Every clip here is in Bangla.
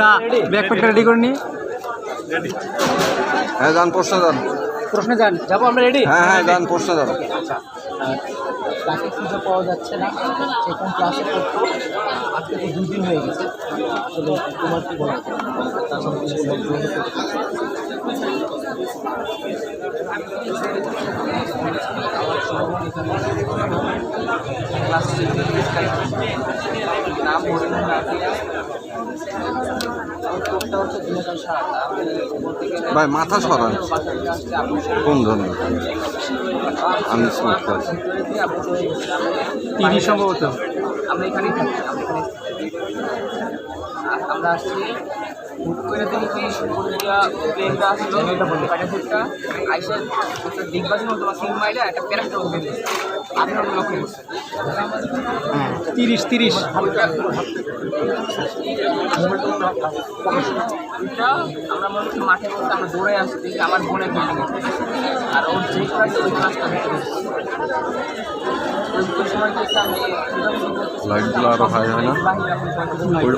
দা ব্যাকপ্যাকটা রেডি করে নি? হ্যাঁ যান প্রশ্ন যান। প্রশ্নে যান যাব আমরা রেডি হ্যাঁ হ্যাঁ যান প্রশ্ন যান। তাকে খুঁজে পাওয়া যাচ্ছে না সে কোন ক্লাসে পড়তো আজকে তো দুই হয়ে গেছে। আসলে তোমার কি বলা ভাই মাথা সরান। কোন ধরনের? আমি স্মার্ট কাজ টিভি সম্ভবত। আমরা এখানেই থাকি আমরা এখানে আমরা আসছি হুট করে দেখি সুপুরিয়া প্লেনটা আসলো প্যারাশুটটা আইসা একটা দিগবাজি মতো সিং মাইলে একটা আপনার লক্ষ্য করছে তিরিশ তিরিশ। আমরা মনে হচ্ছে মাঠে আমরা দৌড়ে আসছি আমার বোনের বিল্ডিং আর ওর যে ক্লাসে ওই ক্লাসটা ভিতরে ওই সময় দেখছি আমি লাইটগুলো আরও হাই হয় না?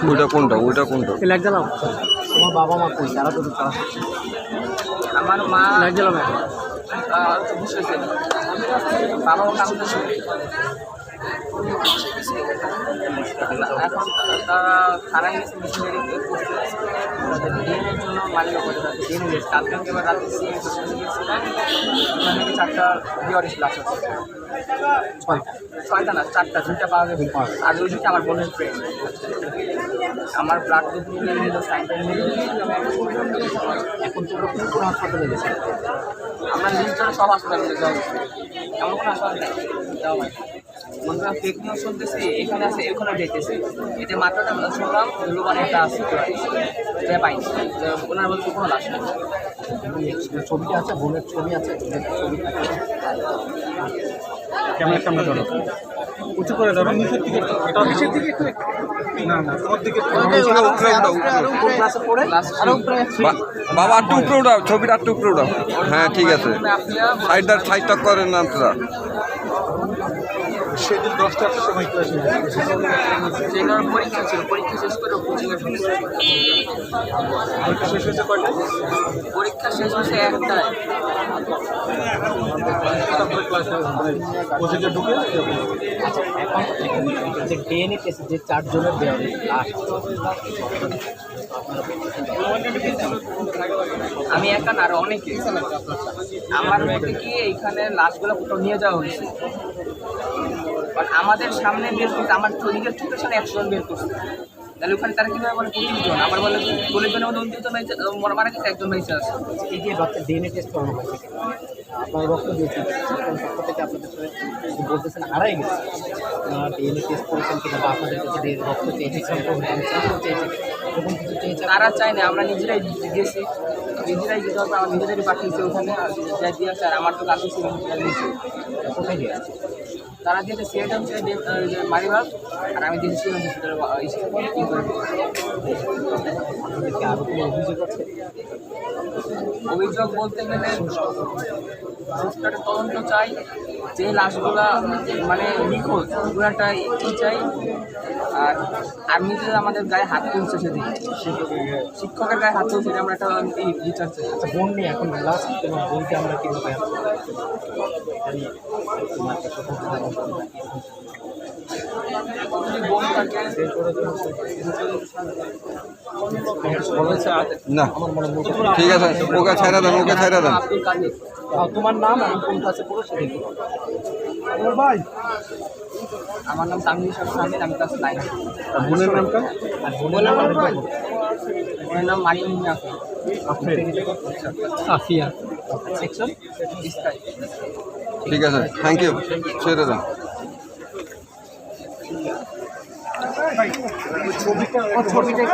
ওইটা কোনটা? ওইটা কোনটা? লাইট জ্বালাও। তোমার বাবা মা কই তারা তো আমার মা লাইট জ্বালাও ম্যাম আহ, তো বুঝতেছে বাবাও কাম করছে এখন তারা খারাই গেছে মিশনারি ডিএনএর জন্য মালিক করে যাচ্ছে ডিএনএ গেছে কালকে আমি এবার ওখান থেকে চারটা বিওয়ারিশ লাশ আছে ছয়টা না চারটা দুইটা পাওয়া গেছে আর দুইটা আমার বোনের ফ্রেন্ড আমার ব্লাড গ্রুপ এখন তোমরা কোন কোন হাসপাতালে গেছে আমরা লিস্ট সব হাসপাতালে যাওয়া এমন কোনো হাসপাতাল নেই যাওয়া বন্ধুরা ফেক নিউজ শুনতেছি এখানে আছে এখানে যেতেছে এতে মাত্রাটা শুনলাম লুবান একটা আছে যে পাইনি যে ওনার বলতে কোনো লাশ নেই ছবিটা আছে বোনের ছবি আছে ছবি ক্যামেরা ক্যামেরা ধরো। উঁচু করে ধরো। নিচের দিকে এটা নিচের দিকে একটু না না তোমার দিকে কোন ক্লাসে পড়ে? ক্লাস আরও বাবা আর টুকরো দাও ছবিটা আর টুকরো দাও হ্যাঁ ঠিক আছে। সাইডটা সাইডটা করেন আপনারা। সেদিন দশটার সময় ক্লাস ট্রেনার পরীক্ষা ছিল পরীক্ষা শেষ করে কোচিংয়ে পরীক্ষা শেষ হয়েছে কয়টা পরীক্ষা শেষ হয়েছে একটায়। আচ্ছা চারজনের আমি একা আরও অনেকে আমার মধ্যে কি এইখানে লাশগুলো কোথাও নিয়ে যাওয়া হয়েছে? আমাদের সামনে বের করতে, আমার নিজের চোখের সামনে একশো জন বের করছে। তাহলে ওখানে তারা কীভাবে বলে পঁচিশ জন? আবার বলে চল্লিশ জনের মধ্যে উনত্রিশ জন হয়েছে আহ, মারা গেছে একজন হয়েছে আছে এই যে রক্তের ডিএনএ টেস্ট করানো হয়েছে আপনার রক্ত দিয়েছি পক্ষ থেকে আপনাদের সাথে বলতেছেন হারাই গেছে। ডিএনএ টেস্ট করেছেন কিনা বা আপনাদের কাছে রক্ত এরকম কিছু চেয়েছেন তারা চায় না আমরা নিজেরাই গেছি নিজেরাই যেতে হবে আমার নিজেদেরই পাঠিয়েছে ওখানে যা দিয়েছে আর আমার তো কাছে কোথায় দিয়ে আছে তারা দিয়েছে সিএটা হচ্ছে মারিভাগ আর আমি দিয়েছি করে আছে? অভিযোগ বলতে গেলে তদন্ত চাই। যে লাশগুলো মানে নিখোঁজ, ওগুলো একটা ই চাই। আর আর্মি যে আমাদের গায়ে হাত তুলছে সেদিন, শিক্ষকের গায়ে হাত তুলছে আমরা একটা ইচ্ছা চাই। আচ্ছা বোন নিয়ে এখন লাস্ট তোমার বোনকে আমরা কীভাবে জানি তোমার কাছে কথা বলতে হবে। যদি বোন থাকে বলেছে আর- না। ঠিক আছে ওকে ছাইরা দেন ওকে ছাইরা দেন। তোমার নাম এবং কোন ক্লাসে পড়ো সেটা ভাই। আমার নাম আমি ক্লাস নাইন বোনের নামটা আর বোনের নাম নাম মারিয়াম সেকশন ঠিক আছে থ্যাংক ইউ ছেড়ে দেন। ছবিটা